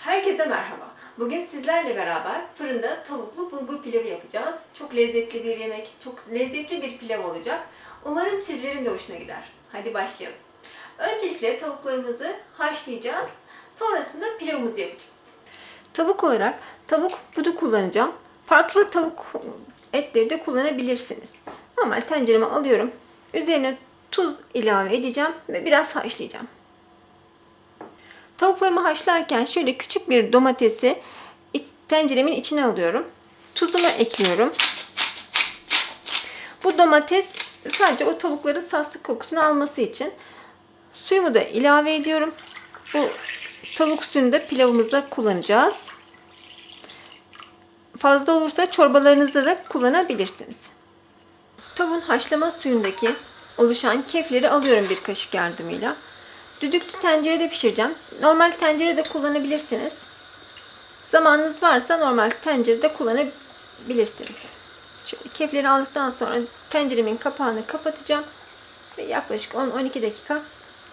Herkese merhaba. Bugün sizlerle beraber fırında tavuklu bulgur pilavı yapacağız. Çok lezzetli bir yemek, çok lezzetli bir pilav olacak. Umarım sizlerin de hoşuna gider. Hadi başlayalım. Öncelikle tavuklarımızı haşlayacağız. Sonrasında pilavımızı yapacağız. Tavuk olarak tavuk budu kullanacağım. Farklı tavuk etleri de kullanabilirsiniz. Normal tencereme alıyorum. Üzerine tuz ilave edeceğim ve biraz haşlayacağım. Tavuklarımı haşlarken şöyle küçük bir domatesi tenceremin içine alıyorum. Tuzumu ekliyorum. Bu domates sadece o tavukların saslık kokusunu alması için. Suyumu da ilave ediyorum. Bu tavuk suyunu da pilavımızda kullanacağız. Fazla olursa çorbalarınızda da kullanabilirsiniz. Tavuğun haşlama suyundaki oluşan kefleri alıyorum bir kaşık yardımıyla. Düdüklü tencerede pişireceğim. Normal tencerede kullanabilirsiniz. Zamanınız varsa normal tencerede kullanabilirsiniz. Şöyle kefleri aldıktan sonra tenceremin kapağını kapatacağım ve yaklaşık 10-12 dakika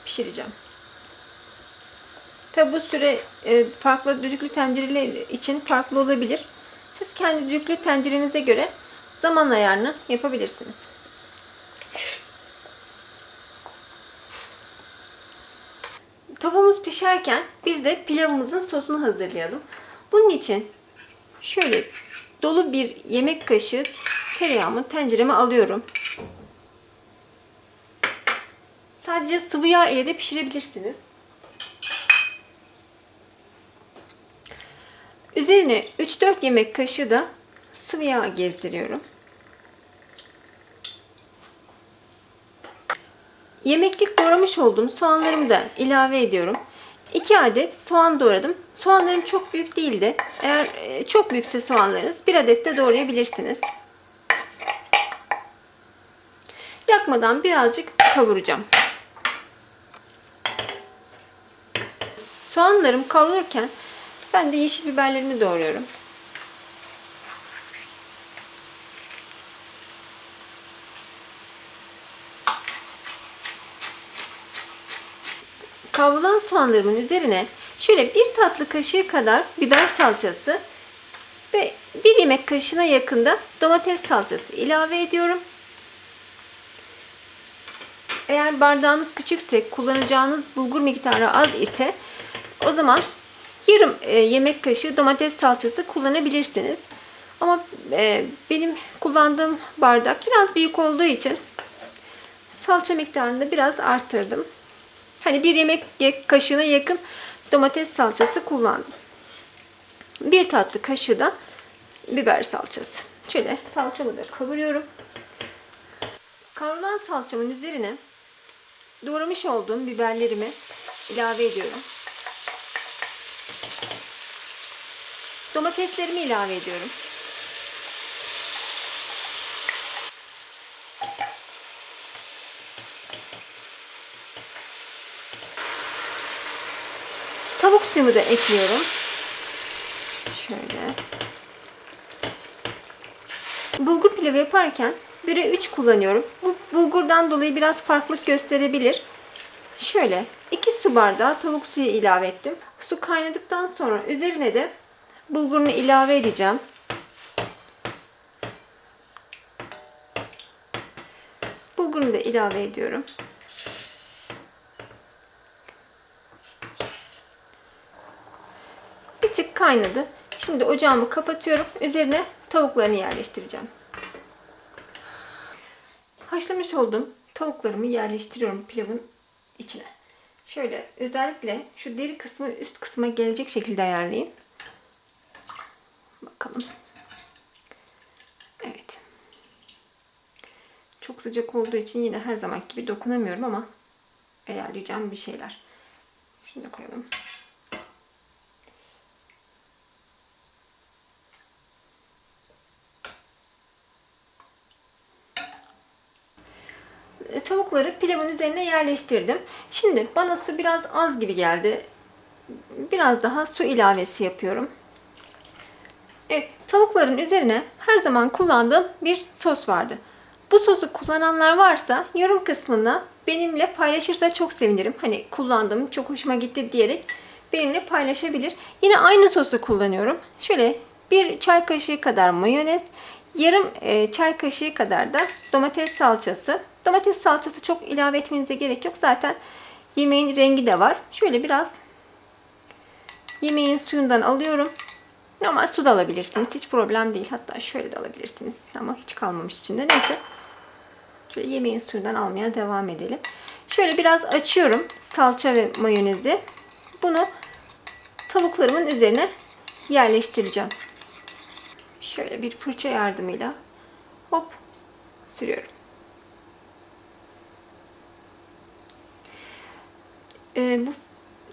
pişireceğim. Tabi bu süre e, farklı düdüklü tencereler için farklı olabilir. Siz kendi düdüklü tencerenize göre zaman ayarını yapabilirsiniz. Tavuğumuz pişerken biz de pilavımızın sosunu hazırlayalım. Bunun için şöyle dolu bir yemek kaşığı tereyağımı tencereme alıyorum. Sadece sıvı yağ ile de pişirebilirsiniz. Üzerine 3-4 yemek kaşığı da sıvı yağ gezdiriyorum. Yemeklik doğramış olduğum soğanlarımı da ilave ediyorum. 2 adet soğan doğradım. Soğanlarım çok büyük değildi. Eğer e, çok büyükse soğanlarınız bir adet de doğrayabilirsiniz. Yakmadan birazcık kavuracağım. Soğanlarım kavrulurken ben de yeşil biberlerimi doğruyorum. Kavrulan soğanlarımın üzerine şöyle bir tatlı kaşığı kadar biber salçası ve bir yemek kaşığına yakında domates salçası ilave ediyorum. Eğer bardağınız küçükse kullanacağınız bulgur miktarı az ise o zaman yarım e, yemek kaşığı domates salçası kullanabilirsiniz. Ama e, benim kullandığım bardak biraz büyük olduğu için salça miktarını biraz arttırdım. Hani bir yemek kaşığına yakın domates salçası kullandım. Bir tatlı kaşığı da biber salçası. Şöyle salçamı da kavuruyorum. Kavrulan salçamın üzerine doğramış olduğum biberlerimi ilave ediyorum. Domateslerimi ilave ediyorum. Tavuk suyumu da ekliyorum. Şöyle. Bulgur pilavı yaparken 1'e 3 kullanıyorum. Bu bulgurdan dolayı biraz farklılık gösterebilir. Şöyle 2 su bardağı tavuk suyu ilave ettim. Su kaynadıktan sonra üzerine de bulgurunu ilave edeceğim. Bulgurunu da ilave ediyorum. Bir tık kaynadı. Şimdi ocağımı kapatıyorum. Üzerine tavuklarını yerleştireceğim. Haşlamış olduğum tavuklarımı yerleştiriyorum pilavın içine. Şöyle özellikle şu deri kısmı üst kısma gelecek şekilde ayarlayın. Bakalım. Evet. Çok sıcak olduğu için yine her zaman gibi dokunamıyorum ama ayarlayacağım bir şeyler. Şunu da koyalım. Tavukları pilavın üzerine yerleştirdim. Şimdi bana su biraz az gibi geldi. Biraz daha su ilavesi yapıyorum. Evet, tavukların üzerine her zaman kullandığım bir sos vardı. Bu sosu kullananlar varsa yorum kısmına benimle paylaşırsa çok sevinirim. Hani kullandım, çok hoşuma gitti diyerek benimle paylaşabilir. Yine aynı sosu kullanıyorum. Şöyle bir çay kaşığı kadar mayonez, yarım e, çay kaşığı kadar da domates salçası. Domates salçası çok ilave etmenize gerek yok. Zaten yemeğin rengi de var. Şöyle biraz yemeğin suyundan alıyorum. Normal su da alabilirsiniz. Hiç problem değil. Hatta şöyle de alabilirsiniz. Ama hiç kalmamış içinde. Neyse. Şöyle yemeğin suyundan almaya devam edelim. Şöyle biraz açıyorum salça ve mayonezi. Bunu tavuklarımın üzerine yerleştireceğim. Şöyle bir fırça yardımıyla hop sürüyorum. Ee, bu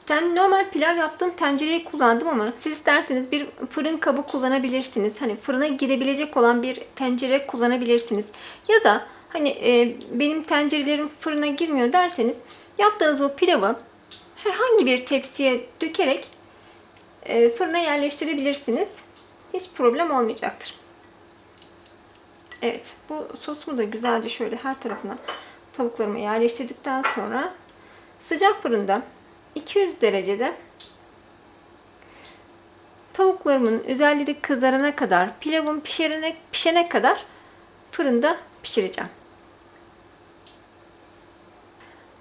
ben normal pilav yaptığım tencereyi kullandım ama siz isterseniz bir fırın kabı kullanabilirsiniz. Hani fırına girebilecek olan bir tencere kullanabilirsiniz. Ya da hani e, benim tencerelerim fırına girmiyor derseniz yaptığınız bu pilavı herhangi bir tepsiye dökerek e, fırına yerleştirebilirsiniz. Hiç problem olmayacaktır. Evet bu sosumu da güzelce şöyle her tarafına tavuklarıma yerleştirdikten sonra sıcak fırında 200 derecede tavuklarımın üzerleri kızarana kadar, pilavım pişirene, pişene kadar fırında pişireceğim.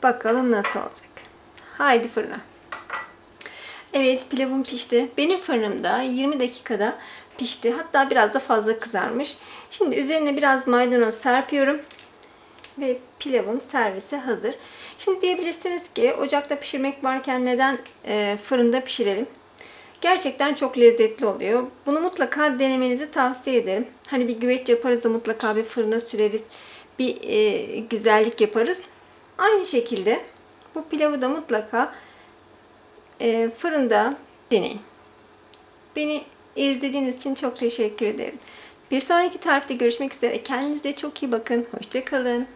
Bakalım nasıl olacak. Haydi fırına. Evet pilavım pişti. Benim fırınımda 20 dakikada pişti. Hatta biraz da fazla kızarmış. Şimdi üzerine biraz maydanoz serpiyorum. Ve pilavım servise hazır. Şimdi diyebilirsiniz ki ocakta pişirmek varken neden e, fırında pişirelim? Gerçekten çok lezzetli oluyor. Bunu mutlaka denemenizi tavsiye ederim. Hani bir güveç yaparız da mutlaka bir fırına süreriz. Bir e, güzellik yaparız. Aynı şekilde bu pilavı da mutlaka e, fırında deneyin. Beni izlediğiniz için çok teşekkür ederim. Bir sonraki tarifte görüşmek üzere. Kendinize çok iyi bakın. Hoşçakalın.